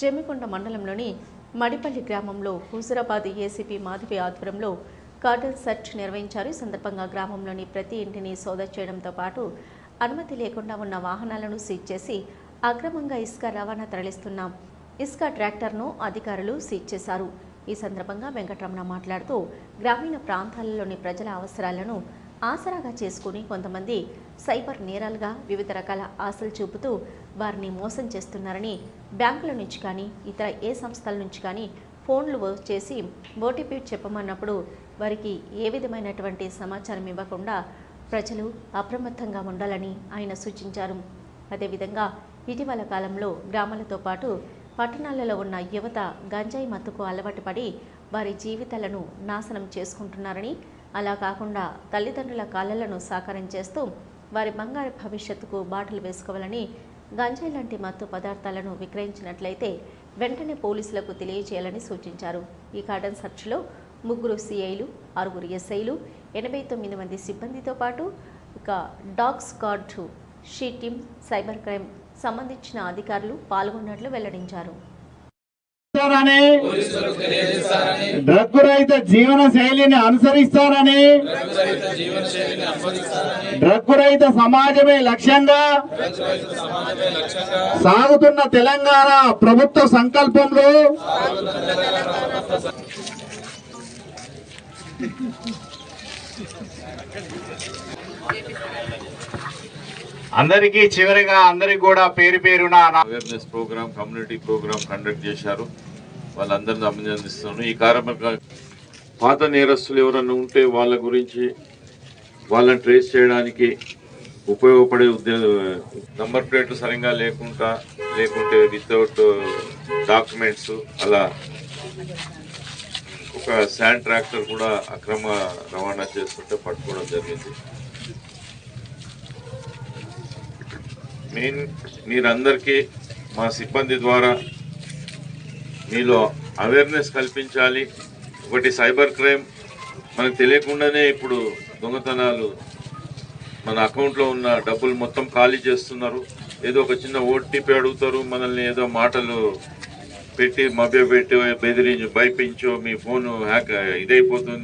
జమ్మికొండ మండలంలోని మడిపల్లి గ్రామంలో హుజురాబాద్ ఏసీపీ మాధవి ఆధ్వర్యంలో కార్డన్ సెర్చ్ నిర్వహించారు. ఈ సందర్భంగా గ్రామంలోని ప్రతి ఇంటిని సోదా చేయడంతో పాటు అనుమతి లేకుండా ఉన్న వాహనాలను సీజ్ చేసి అక్రమంగా ఇసుక రవాణా తరలిస్తున్నాం ఇసుక ట్రాక్టర్ను అధికారులు సీజ్ చేశారు. ఈ సందర్భంగా వెంకటరమణ మాట్లాడుతూ గ్రామీణ ప్రాంతాలలోని ప్రజల అవసరాలను ఆసరాగా చేసుకుని కొంతమంది సైబర్ నేరాలుగా వివిధ రకాల ఆశలు చూపుతూ వారిని మోసం చేస్తున్నారని బ్యాంకుల నుంచి కానీ ఇతర ఏ సంస్థల నుంచి కానీ ఫోన్లు చేసి ఓటీపీ చెప్పమన్నప్పుడు వారికి ఏ విధమైనటువంటి సమాచారం ఇవ్వకుండా ప్రజలు అప్రమత్తంగా ఉండాలని ఆయన సూచించారు. అదేవిధంగా ఇటీవల కాలంలో గ్రామాలతో పాటు పట్టణాలలో ఉన్న యువత గంజాయి మత్తుకు అలవాటు పడి వారి జీవితాలను నాశనం చేసుకుంటున్నారని అలా కాకుండా తల్లిదండ్రుల కాళ్ళలను సాకారం చేస్తూ వారి బంగారు భవిష్యత్తుకు బాటలు వేసుకోవాలని గంజాయి లాంటి మత్తు పదార్థాలను విక్రయించినట్లయితే వెంటనే పోలీసులకు తెలియజేయాలని సూచించారు. ఈ కార్డన్ సర్చ్లో ముగ్గురు సిఐలు ఆరుగురు ఎస్ఐలు ఎనభై తొమ్మిది మంది సిబ్బందితో పాటు ఇక dog squad she team cyber crime సంబంధించిన అధికారులు పాల్గొన్నట్లు వెల్లడించారు. చేస్తారని డ్రగ్ రహిత జీవన శైలిని అనుసరిస్తారని డ్రగ్ రహిత సమాజమే లక్ష్యంగా సాగుతున్న తెలంగాణ ప్రభుత్వ సంకల్పంలో అందరికీ చివరిగా అందరికి కూడా పేరు పేరున నా awareness programme community programme conduct చేశారు. వాళ్ళందరిని అభినందిస్తున్నాను. ఈ కార్యక్రమం పాత నేరస్తులు ఎవరన్నా ఉంటే వాళ్ళ గురించి వాళ్ళని ట్రేస్ చేయడానికి ఉపయోగపడే ఉద్యోగ నంబర్ ప్లేట్లు సరిగా లేకుండా లేకుంటే వితౌట్ డాక్యుమెంట్స్ అలా ఒక శాండ్ ట్రాక్టర్ కూడా అక్రమ రవాణా చేస్తుంటే పట్టుకోవడం జరిగింది. మెయిన్ మీరందరికీ మా సిబ్బంది ద్వారా మీలో అవేర్నెస్ కల్పించాలి. ఒకటి సైబర్ క్రైమ్ మనకు తెలియకుండానే ఇప్పుడు దొంగతనాలు మన అకౌంట్లో ఉన్న డబ్బులు మొత్తం ఖాళీ చేస్తున్నారు. ఏదో ఒక చిన్న ఓటీపీ అడుగుతారు మనల్ని ఏదో మాటలు పెట్టి మభ్యపెట్టి బెదిరించి భయపించో మీ ఫోను హ్యాక్ ఇదైపోతుంది.